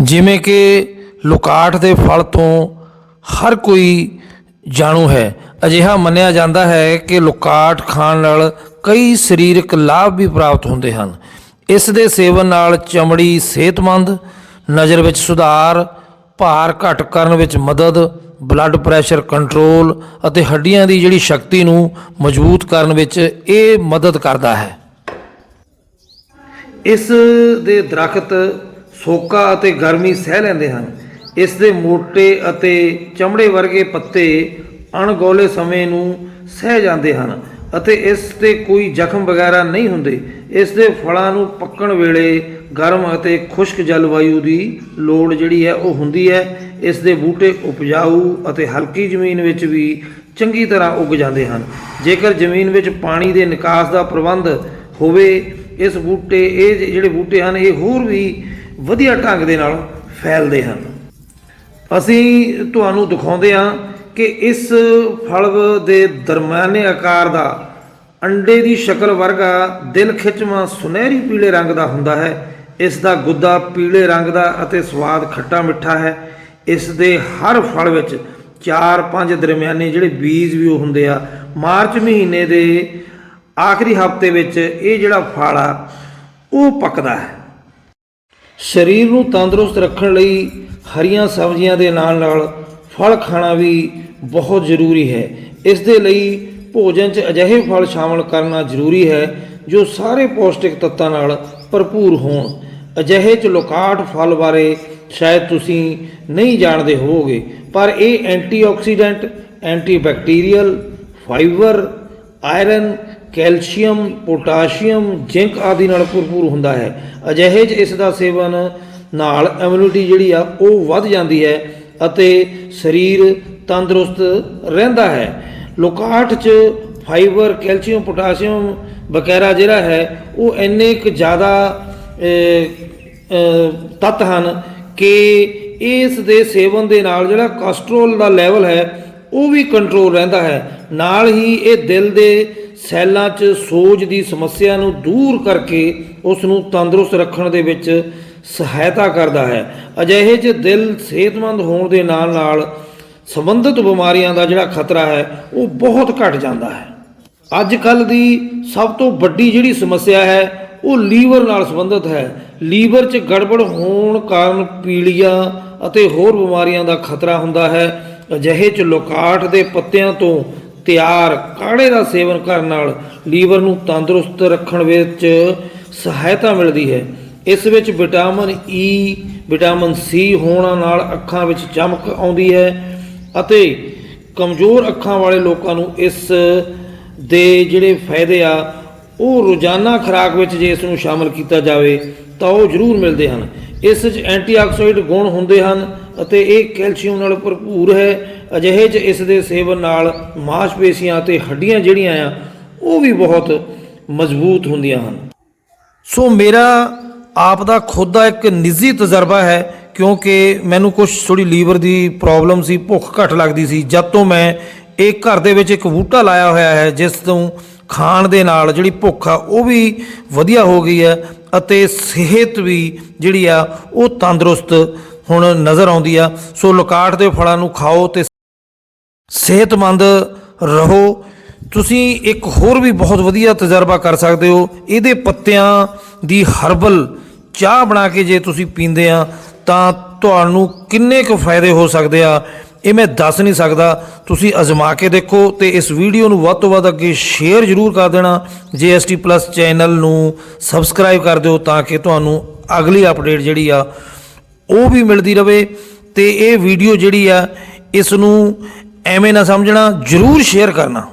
ਜਿਵੇਂ ਕਿ ਲੁਕਾਟ ਦੇ ਫਲ ਤੋਂ ਹਰ ਕੋਈ ਜਾਣੂ ਹੈ। ਅਜਿਹਾ ਮੰਨਿਆ ਜਾਂਦਾ ਹੈ ਕਿ ਲੁਕਾਟ ਖਾਣ ਨਾਲ ਕਈ ਸਰੀਰਕ ਲਾਭ ਵੀ ਪ੍ਰਾਪਤ ਹੁੰਦੇ ਹਨ। ਇਸ ਦੇ ਸੇਵਨ ਨਾਲ ਚਮੜੀ ਸਿਹਤਮੰਦ, ਨਜ਼ਰ ਵਿੱਚ ਸੁਧਾਰ, ਭਾਰ ਘਟ ਕਰਨ ਵਿੱਚ ਮਦਦ ਬਲੱਡ ਪ੍ਰੈਸ਼ਰ ਕੰਟਰੋਲ ਅਤੇ ਹੱਡੀਆਂ ਦੀ ਜਿਹੜੀ ਸ਼ਕਤੀ ਨੂੰ ਮਜ਼ਬੂਤ ਕਰਨ ਵਿੱਚ ਇਹ ਮਦਦ ਕਰਦਾ ਹੈ। ਇਸ ਦੇ ਦਰਖਤ ਸੋਕਾ ਅਤੇ ਗਰਮੀ ਸਹਿ ਲੈਂਦੇ ਹਨ। ਇਸ ਦੇ ਮੋٹے ਅਤੇ ਚਮੜੇ ਵਰਗੇ ਪੱਤੇ ਅਣਗੌਲੇ ਸਮੇਂ ਨੂੰ ਸਹਿ ਜਾਂਦੇ ਹਨ ਅਤੇ ਇਸ ਤੇ ਕੋਈ ਜ਼ਖਮ ਵਗੈਰਾ ਨਹੀਂ ਹੁੰਦੇ। ਇਸ ਦੇ ਫਲਾਂ ਨੂੰ ਪੱਕਣ ਵੇਲੇ ਗਰਮ ਅਤੇ ਖੁਸ਼ਕ ਜਲਵਾਯੂ ਦੀ ਲੋੜ ਜਿਹੜੀ ਹੈ ਉਹ ਹੁੰਦੀ ਹੈ। ਇਸ ਦੇ ਬੂਟੇ ਉਪਜਾਊ ਅਤੇ ਹਲਕੀ ਜ਼ਮੀਨ ਵਿੱਚ ਵੀ ਚੰਗੀ ਤਰ੍ਹਾਂ ਉੱਗ ਜਾਂਦੇ ਹਨ। ਜੇਕਰ ਜ਼ਮੀਨ ਵਿੱਚ ਪਾਣੀ ਦੇ ਨਿਕਾਸ ਦਾ ਪ੍ਰਬੰਧ ਹੋਵੇ, ਇਸ ਬੂਟੇ, ਇਹ ਜਿਹੜੇ ਬੂਟੇ ਹਨ, ਇਹ ਹੋਰ ਵੀ ਵਧੀਆ ਢੰਗ ਦੇ ਨਾਲ ਫੈਲਦੇ ਹਨ। ਅਸੀਂ ਤੁਹਾਨੂੰ ਦਿਖਾਉਂਦੇ ਹਾਂ ਕਿ ਇਸ ਫਲ ਦੇ ਦਰਮਿਆਨੇ ਆਕਾਰ ਦਾ ਅੰਡੇ ਦੀ ਸ਼ਕਲ ਵਰਗਾ ਦਿਲ ਖਿੱਚਵਾਂ ਸੁਨਹਿਰੀ ਪੀਲੇ ਰੰਗ ਦਾ ਹੁੰਦਾ ਹੈ। ਇਸ ਦਾ ਗੁੱਦਾ ਪੀਲੇ ਰੰਗ ਦਾ ਅਤੇ ਸਵਾਦ ਖੱਟਾ ਮਿੱਠਾ ਹੈ। ਇਸ ਦੇ ਹਰ ਫਲ ਵਿੱਚ 4-5 ਦਰਮਿਆਨੇ ਜਿਹੜੇ ਬੀਜ ਵੀ ਉਹ ਹੁੰਦੇ ਆ। ਮਾਰਚ ਮਹੀਨੇ ਦੇ ਆਖਰੀ ਹਫ਼ਤੇ ਵਿੱਚ ਇਹ ਜਿਹੜਾ ਫਲ ਆ, ਉਹ ਪੱਕਦਾ ਹੈ। ਸਰੀਰ ਨੂੰ ਤੰਦਰੁਸਤ ਰੱਖਣ ਲਈ ਹਰੀਆਂ ਸਬਜ਼ੀਆਂ ਦੇ ਨਾਲ ਨਾਲ ਫਲ ਖਾਣਾ ਵੀ ਬਹੁਤ ਜ਼ਰੂਰੀ ਹੈ। ਇਸ ਦੇ ਲਈ ਭੋਜਨ 'ਚ ਅਜਿਹੇ ਫਲ ਸ਼ਾਮਲ ਕਰਨਾ ਜ਼ਰੂਰੀ ਹੈ ਜੋ ਸਾਰੇ ਪੌਸ਼ਟਿਕ ਤੱਤਾਂ ਨਾਲ ਭਰਪੂਰ ਹੋਣ। ਅਜਿਹੇ 'ਚ ਲੋਕਾਟ ਫਲ ਬਾਰੇ ਸ਼ਾਇਦ ਤੁਸੀਂ ਨਹੀਂ ਜਾਣਦੇ ਹੋਵੋਗੇ, ਪਰ ਇਹ antioxidant, antibacterial, fibre, iron calcium, potassium, zinc ਆਦਿ ਨਾਲ ਭਰਪੂਰ ਹੁੰਦਾ ਹੈ। ਅਜਿਹੇ 'ਚ ਇਸ ਦਾ ਸੇਵਨ ਨਾਲ ਇਮਿਊਨਿਟੀ ਜਿਹੜੀ ਆ, ਉਹ ਵੱਧ ਜਾਂਦੀ ਹੈ ਅਤੇ ਸਰੀਰ ਤੰਦਰੁਸਤ ਰਹਿੰਦਾ ਹੈ। ਲੋਕਾਟ 'ਚ ਫਾਈਬਰ ਕੈਲਸ਼ੀਅਮ, ਪੋਟਾਸ਼ੀਅਮ ਵਗੈਰਾ ਜਿਹੜਾ ਹੈ, ਉਹ ਇੰਨੇ ਕੁ ਜ਼ਿਆਦਾ ਤੱਤ ਹਨ ਕਿ ਇਸ ਦੇ ਸੇਵਨ ਦੇ ਨਾਲ ਜਿਹੜਾ ਕੋਲੇਸਟ੍ਰੋਲ ਦਾ ਲੈਵਲ ਹੈ ਉਹ ਵੀ ਕੰਟਰੋਲ ਰਹਿੰਦਾ ਹੈ। ਨਾਲ ਹੀ ਇਹ ਦਿਲ ਦੇ ਸੈੱਲਾਂ 'ਚ ਸੋਜ ਦੀ ਸਮੱਸਿਆ ਨੂੰ ਦੂਰ ਕਰਕੇ ਉਸ ਨੂੰ ਤੰਦਰੁਸਤ ਰੱਖਣ ਦੇ ਵਿੱਚ ਸਹਾਇਤਾ ਕਰਦਾ ਹੈ। ਅਜਿਹੇ 'ਚ ਦਿਲ ਸਿਹਤਮੰਦ ਹੋਣ ਦੇ ਨਾਲ ਨਾਲ ਸੰਬੰਧਿਤ ਬਿਮਾਰੀਆਂ ਦਾ ਜਿਹੜਾ ਖਤਰਾ ਹੈ, ਉਹ ਬਹੁਤ ਘਟ ਜਾਂਦਾ ਹੈ। ਅੱਜ ਕੱਲ ਦੀ ਸਭ ਤੋਂ ਵੱਡੀ ਜਿਹੜੀ ਸਮੱਸਿਆ ਹੈ, ਉਹ ਲੀਵਰ ਨਾਲ ਸੰਬੰਧਿਤ ਹੈ। ਲੀਵਰ 'ਚ ਗੜਬੜ ਹੋਣ ਕਾਰਨ ਪੀਲੀਆ ਅਤੇ ਹੋਰ ਬਿਮਾਰੀਆਂ ਦਾ ਖਤਰਾ ਹੁੰਦਾ ਹੈ। ਅਜਿਹੇ 'ਚ ਲੋਕਾਟ ਦੇ ਪੱਤਿਆਂ ਤੋਂ ਤਿਆਰ ਕਾੜੇ ਦਾ ਸੇਵਨ ਕਰਨ ਨਾਲ ਲੀਵਰ ਨੂੰ ਤੰਦਰੁਸਤ ਰੱਖਣ ਵਿੱਚ ਸਹਾਇਤਾ ਮਿਲਦੀ ਹੈ। ਇਸ ਵਿੱਚ ਵਿਟਾਮਿਨ ਈ ਵਿਟਾਮਿਨ ਸੀ ਹੋਣ ਨਾਲ ਅੱਖਾਂ ਵਿੱਚ ਚਮਕ ਆਉਂਦੀ ਹੈ ਅਤੇ ਕਮਜ਼ੋਰ ਅੱਖਾਂ ਵਾਲੇ ਲੋਕਾਂ ਨੂੰ ਇਸ ਦੇ ਜਿਹੜੇ ਫਾਇਦੇ ਆ, ਉਹ ਰੋਜ਼ਾਨਾ ਖੁਰਾਕ ਵਿੱਚ ਜੇ ਇਸ ਨੂੰ ਸ਼ਾਮਲ ਕੀਤਾ ਜਾਵੇ ਤਾਂ ਉਹ ਜ਼ਰੂਰ ਮਿਲਦੇ ਹਨ। ਇਸ ਵਿੱਚ ਐਂਟੀਆਕਸੀਡੈਂਟ ਗੁਣ ਹੁੰਦੇ ਹਨ। ਅਤੇ ਇਹ ਕੈਲਸ਼ੀਅਮ ਨਾਲ ਭਰਪੂਰ ਹੈ। ਅਜਿਹੇ 'ਚ ਇਸ ਦੇ ਸੇਵਨ ਨਾਲ ਮਾਸਪੇਸ਼ੀਆਂ ਅਤੇ ਹੱਡੀਆਂ ਜਿਹੜੀਆਂ ਆ, ਉਹ ਵੀ ਬਹੁਤ ਮਜ਼ਬੂਤ ਹੁੰਦੀਆਂ ਹਨ। ਸੋ ਮੇਰਾ ਆਪ ਦਾ ਖੁਦ ਦਾ ਇੱਕ ਨਿੱਜੀ ਤਜਰਬਾ ਹੈ, ਕਿਉਂਕਿ ਮੈਨੂੰ ਕੁਝ ਥੋੜੀ ਲੀਵਰ ਦੀ ਪ੍ਰੋਬਲਮ ਸੀ, ਭੁੱਖ ਘੱਟ ਲੱਗਦੀ ਸੀ, ਜਦ ਤੋਂ ਮੈਂ ਇਹ ਘਰ ਦੇ ਵਿੱਚ ਇੱਕ ਬੂਟਾ ਲਾਇਆ ਹੋਇਆ ਹੈ, ਜਿਸ ਤੋਂ ਖਾਣ ਦੇ ਨਾਲ ਜਿਹੜੀ ਭੁੱਖ ਆ, ਉਹ ਵੀ ਵਧੀਆ ਹੋ ਗਈ ਹੈ ਅਤੇ ਸਿਹਤ ਵੀ ਜਿਹੜੀ ਆ, ਉਹ ਤੰਦਰੁਸਤ ਹੁਣ ਨਜ਼ਰ ਆਉਂਦੀ ਆ। ਸੋ ਲੋਕਾਟ ਦੇ ਫਲਾਂ ਨੂੰ ਖਾਓ ਤੇ ਸਿਹਤਮੰਦ ਰਹੋ। ਤੁਸੀਂ ਇੱਕ ਹੋਰ ਵੀ ਬਹੁਤ ਵਧੀਆ ਤਜਰਬਾ ਕਰ ਸਕਦੇ ਹੋ। ਇਹਦੇ ਪੱਤਿਆਂ ਦੀ ਹਰਬਲ ਚਾਹ ਬਣਾ ਕੇ ਜੇ ਤੁਸੀਂ ਪੀਂਦੇ ਆ, ਤਾਂ ਤੁਹਾਨੂੰ ਕਿੰਨੇ ਕੁ ਫਾਇਦੇ ਹੋ ਸਕਦੇ ਆ, ਇਹ ਮੈਂ ਦੱਸ ਨਹੀਂ ਸਕਦਾ। ਤੁਸੀਂ ਅਜ਼ਮਾ ਕੇ ਦੇਖੋ ਤੇ ਇਸ ਵੀਡੀਓ ਨੂੰ ਵੱਧ ਤੋਂ ਵੱਧ ਅੱਗੇ ਸ਼ੇਅਰ ਜ਼ਰੂਰ ਕਰ ਦੇਣਾ। JST ਪਲੱਸ ਚੈਨਲ ਨੂੰ ਸਬਸਕ੍ਰਾਈਬ ਕਰ ਦਿਓ ਤਾਂ ਕਿ ਤੁਹਾਨੂੰ ਅਗਲੀ ਅਪਡੇਟ ਜਿਹੜੀ ਆ ਉਹ ਵੀ ਮਿਲਦੀ ਰਵੇ ਤੇ ਇਹ ਵੀਡੀਓ ਜਿਹੜੀ ਆ, ਇਸ ਨੂੰ ਐਵੇਂ ਨਾ ਸਮਝਣਾ, ਜਰੂਰ ਸ਼ੇਅਰ ਕਰਨਾ।